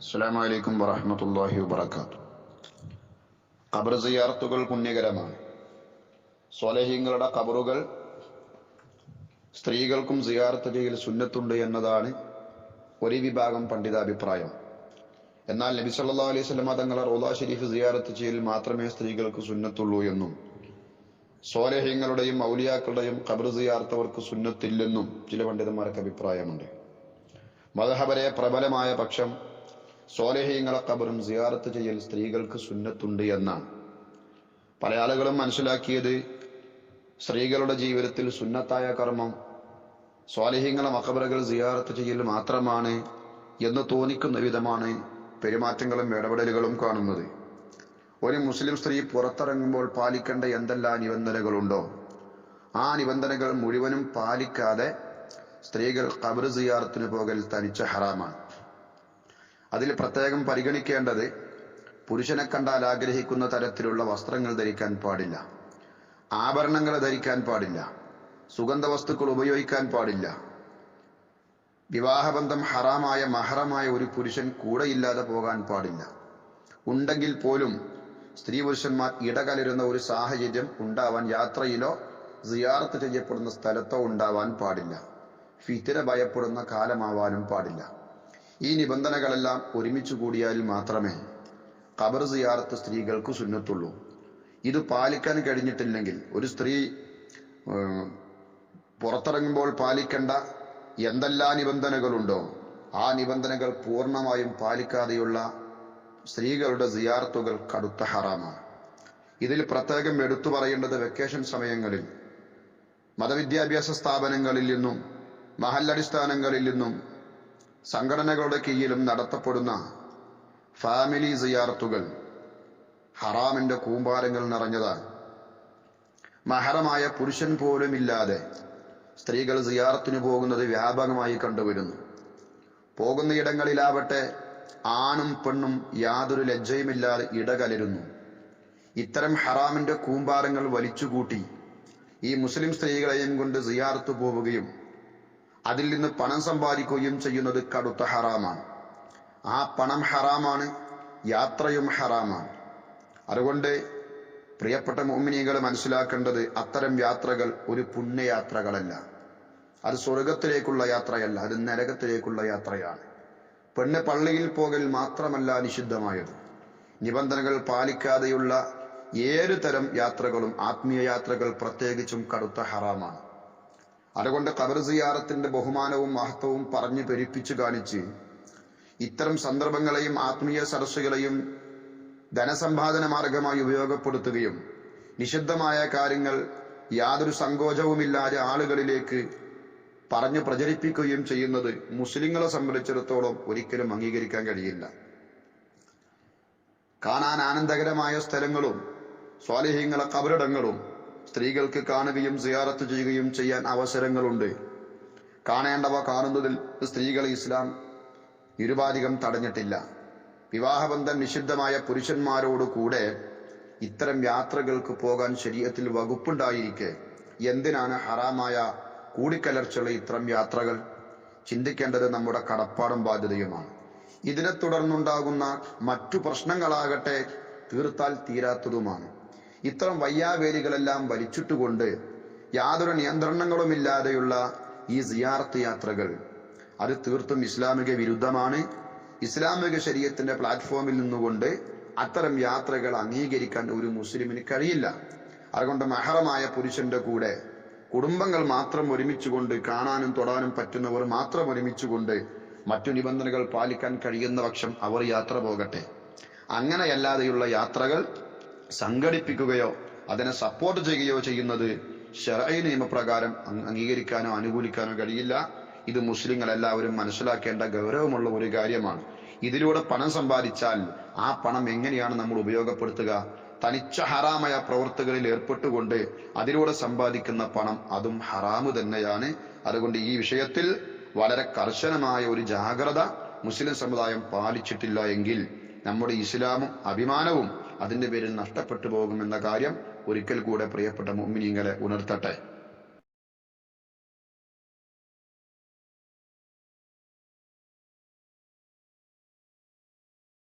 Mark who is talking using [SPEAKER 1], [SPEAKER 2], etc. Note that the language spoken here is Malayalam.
[SPEAKER 1] അസ്സാം വലൈക്കും വറഹമത്തല്ലാഹി വബർക്കാത്തു ഖബർ സിയാർത്തുകൾ പുണ്യകരമാണ്. സ്വലഹീങ്ങളുടെ ഖബറുകൾ സ്ത്രീകൾക്കും സിയാർത്ത് ചെയ്യൽ സുന്നത്തുണ്ട് എന്നതാണ് ഒരു വിഭാഗം പണ്ഡിതാഭിപ്രായം. എന്നാൽ നബി സല്ലാ അലൈഹി സ്വലമ തങ്ങളെ റോദാ ഷെരീഫ് സിയാറത്ത് ചെയ്യൽ മാത്രമേ സ്ത്രീകൾക്ക് സുന്നത്തുള്ളൂ എന്നും സ്വാലിഹീങ്ങളുടെയും ഔലിയാക്കളുടെയും ഖബർ സിയാർത്തവർക്ക് സുന്നത്തില്ലെന്നും ചില പണ്ഡിതന്മാർക്ക് അഭിപ്രായമുണ്ട്. മതഹബരെ പ്രബലമായ പക്ഷം സ്വാലഹ്യങ്ങളെ കബറും സിയാറത്ത് ചെയ്യൽ സ്ത്രീകൾക്ക് സുന്നത്തുണ്ട് എന്നാണ്. പല ആളുകളും മനസ്സിലാക്കിയത് സ്ത്രീകളുടെ ജീവിതത്തിൽ സുന്നത്തായ കർമ്മം സ്വാലഹ്യങ്ങളെ മഖബറകൾ സിയാറത്ത് ചെയ്യൽ മാത്രമാണ് എന്ന് തോന്നിക്കുന്ന വിധമാണ് പെരുമാറ്റങ്ങളും ഇടപെടലുകളും കാണുന്നത്. ഒരു മുസ്ലിം സ്ത്രീ പുറത്തിറങ്ങുമ്പോൾ പാലിക്കേണ്ട എന്തെല്ലാം നിബന്ധനകളുണ്ടോ? ആ നിബന്ധനകൾ മുഴുവനും പാലിക്കാതെ സ്ത്രീകൾ കബർ സിയാറത്തിന് പോകൽ തനിച്ച ഹറാമാണ്. അതിൽ പ്രത്യേകം പരിഗണിക്കേണ്ടത് പുരുഷനെ കണ്ടാൽ ആഗ്രഹിക്കുന്ന തരത്തിലുള്ള വസ്ത്രങ്ങൾ ധരിക്കാൻ പാടില്ല. ആഭരണങ്ങൾ ധരിക്കാൻ പാടില്ല. സുഗന്ധ വസ്തുക്കൾ ഉപയോഗിക്കാൻ പാടില്ല. വിവാഹബന്ധം ഹറാമായ മഹറമായ ഒരു പുരുഷൻ കൂടെയില്ലാതെ പോകാൻ പാടില്ല. ഉണ്ടെങ്കിൽ പോലും സ്ത്രീ പുരുഷന്മാർ ഇടകലരുന്ന ഒരു സാഹചര്യം ഉണ്ടാവാൻ യാത്രയിലോ സിയാറത്ത് ചെയ്യപ്പെടുന്ന സ്ഥലത്തോ ഉണ്ടാവാൻ പാടില്ല. ഫിത്തിര ഭയപ്പെടുന്ന കാലമാവാനും പാടില്ല. ഈ നിബന്ധനകളെല്ലാം ഒരുമിച്ച് കൂടിയാൽ മാത്രമേ ഖബർ സിയാറത്ത് സ്ത്രീകൾക്ക് സുന്നത്തുള്ളൂ. ഇത് പാലിക്കാൻ കഴിഞ്ഞിട്ടില്ലെങ്കിൽ ഒരു സ്ത്രീ പുറത്തിറങ്ങുമ്പോൾ പാലിക്കേണ്ട എന്തെല്ലാം നിബന്ധനകളുണ്ടോ? ആ നിബന്ധനകൾ പൂർണമായും പാലിക്കാതെയുള്ള സ്ത്രീകളുടെ സിയാർത്തുകൾ കടുത്ത ഹറാമാണ്. ഇതിൽ പ്രത്യേകം എടുത്തു പറയേണ്ടത് വെക്കേഷൻ സമയങ്ങളിൽ മതവിദ്യാഭ്യാസ സ്ഥാപനങ്ങളിൽ നിന്നും മഹല്ലടിസ്ഥാനങ്ങളിൽ നിന്നും സംഘടനകളുടെ കീഴിലും നടത്തപ്പെടുന്ന ഫാമിലി സിയാർത്തുകൾ ഹറാമിന്റെ കൂമ്പാരങ്ങൾ നിറഞ്ഞതാണ്. മഹറമായ പുരുഷൻ പോലും ഇല്ലാതെ സ്ത്രീകൾ സിയാറത്തിന് പോകുന്നത് വ്യാപകമായി കണ്ടുവരുന്നു. പോകുന്ന ഇടങ്ങളിലാവട്ടെ ആണും പെണ്ണും യാതൊരു ലജ്ജയുമില്ലാതെ ഇടകലരുന്നു. ഇത്തരം ഹറാമിന്റെ കൂമ്പാരങ്ങൾ വലിച്ചുകൂട്ടി ഈ മുസ്ലിം സ്ത്രീകളെയും കൊണ്ട് സിയാർത്ത് പോവുകയും അതിൽ നിന്ന് പണം സമ്പാദിക്കുകയും ചെയ്യുന്നത് കടുത്ത ഹറാമാണ്. ആ പണം ഹറാമാണ് യാത്രയും ഹറാമാണ്. അതുകൊണ്ട് പ്രിയപ്പെട്ട മോമിനികൾ മനസ്സിലാക്കേണ്ടത് അത്തരം യാത്രകൾ ഒരു പുണ്യയാത്രകളല്ല. അത് സ്വർഗത്തിലേക്കുള്ള യാത്രയല്ല അത് നരകത്തിലേക്കുള്ള യാത്രയാണ്. പെണ്ണ് പള്ളിയിൽ പോകൽ മാത്രമല്ല നിഷിദ്ധമായത്. നിബന്ധനകൾ പാലിക്കാതെയുള്ള ഏതു തരം യാത്രകളും ആത്മീയ യാത്രകൾ പ്രത്യേകിച്ചും കടുത്ത ഹറാമാണ്. അതുകൊണ്ട് ഖബർ സിയാറത്തിന്റെ ബഹുമാനവും മഹത്വവും പറഞ്ഞു പെരുപ്പിച്ചു കാണിച്ച് ഇത്തരം സന്ദർഭങ്ങളെയും ആത്മീയ സരസ്സുകളെയും ധനസമ്പാദന മാർഗമായി ഉപയോഗപ്പെടുത്തുകയും നിഷിദ്ധമായ കാര്യങ്ങൾ യാതൊരു സങ്കോചവുമില്ലാതെ ആളുകളിലേക്ക് പറഞ്ഞു പ്രചരിപ്പിക്കുകയും ചെയ്യുന്നത് മുസ്ലിങ്ങളെ സംബന്ധിച്ചിടത്തോളം ഒരിക്കലും അംഗീകരിക്കാൻ കഴിയില്ല. കാണാൻ ആനന്ദകരമായ സ്ഥലങ്ങളും സ്വാലിഹ്യങ്ങളെ കബറിടങ്ങളും സ്ത്രീകൾക്ക് കാണുകയും സിയാറത്ത് ചെയ്യുകയും ചെയ്യാൻ അവസരങ്ങളുണ്ട്. കാണേണ്ടവ കാണുന്നതിൽ സ്ത്രീകളെ ഇസ്ലാം നിരുപാധികം തടഞ്ഞിട്ടില്ല. വിവാഹബന്ധം നിഷിദ്ധമായ പുരുഷന്മാരോട് കൂടെ ഇത്തരം യാത്രകൾക്ക് പോകാൻ ശരീരത്തിൽ വകുപ്പുണ്ടായിരിക്കെ. എന്തിനാണ് ഹറാമായ കൂടിക്കലർച്ചയുള്ള ഇത്തരം യാത്രകൾ? ചിന്തിക്കേണ്ടത് നമ്മുടെ കടപ്പാടും ബാധ്യതയുമാണ്. ഇതിനെ തുടർന്നുണ്ടാകുന്ന മറ്റു പ്രശ്നങ്ങളാകട്ടെ തീർത്താൽ തീരാത്തതുമാണ്. ഇത്തരം വയ്യാവേലികളെല്ലാം വലിച്ചിട്ടുകൊണ്ട് യാതൊരു നിയന്ത്രണങ്ങളുമില്ലാതെയുള്ള ഈ സിയാർത്ത് യാത്രകൾ അത് തീർത്തും ഇസ്ലാമിക വിരുദ്ധമാണ്. ഇസ്ലാമിക ശരീരത്തിന്റെ പ്ലാറ്റ്ഫോമിൽ നിന്നുകൊണ്ട് അത്തരം യാത്രകൾ അംഗീകരിക്കാൻ ഒരു മുസ്ലിമിന് കഴിയില്ല. അതുകൊണ്ട് മഹറമായ പുരുഷന്റെ കൂടെ കുടുംബങ്ങൾ മാത്രം ഒരുമിച്ചുകൊണ്ട് കാണാനും തൊടാനും പറ്റുന്നവർ മാത്രം ഒരുമിച്ചുകൊണ്ട് മറ്റു നിബന്ധനകൾ പാലിക്കാൻ കഴിയുന്ന പക്ഷം അവർ യാത്ര പോകട്ടെ. അങ്ങനെയല്ലാതെയുള്ള യാത്രകൾ സംഘടിപ്പിക്കുകയോ അതിനെ സപ്പോർട്ട് ചെയ്യുകയോ ചെയ്യുന്നത് ഷെറൈ നിയമപ്രകാരം അംഗീകരിക്കാനോ അനുകൂലിക്കാനോ കഴിയില്ല. ഇത് മുസ്ലിങ്ങൾ എല്ലാവരും മനസ്സിലാക്കേണ്ട ഗൗരവമുള്ള ഒരു കാര്യമാണ്. ഇതിലൂടെ പണം സമ്പാദിച്ചാൽ ആ പണം എങ്ങനെയാണ് നമ്മൾ ഉപയോഗപ്പെടുത്തുക? തനിച്ച ഹറാമായ പ്രവൃത്തികളിൽ ഏർപ്പെട്ടുകൊണ്ട് അതിലൂടെ സമ്പാദിക്കുന്ന പണം അതും ഹറാമ് തന്നെയാണ്. അതുകൊണ്ട് ഈ വിഷയത്തിൽ വളരെ കർശനമായ ഒരു ജാഗ്രത മുസ്ലിം സമുദായം പാലിച്ചിട്ടില്ല എങ്കിൽ നമ്മുടെ ഇസ്ലാമും അഭിമാനവും അതിന്റെ പേരിൽ നഷ്ടപ്പെട്ടു പോകുമെന്ന കാര്യം ഒരിക്കൽ കൂടെ പ്രിയപ്പെട്ട മുമ്മിനിങ്ങളെ ഉണർത്തട്ടെ.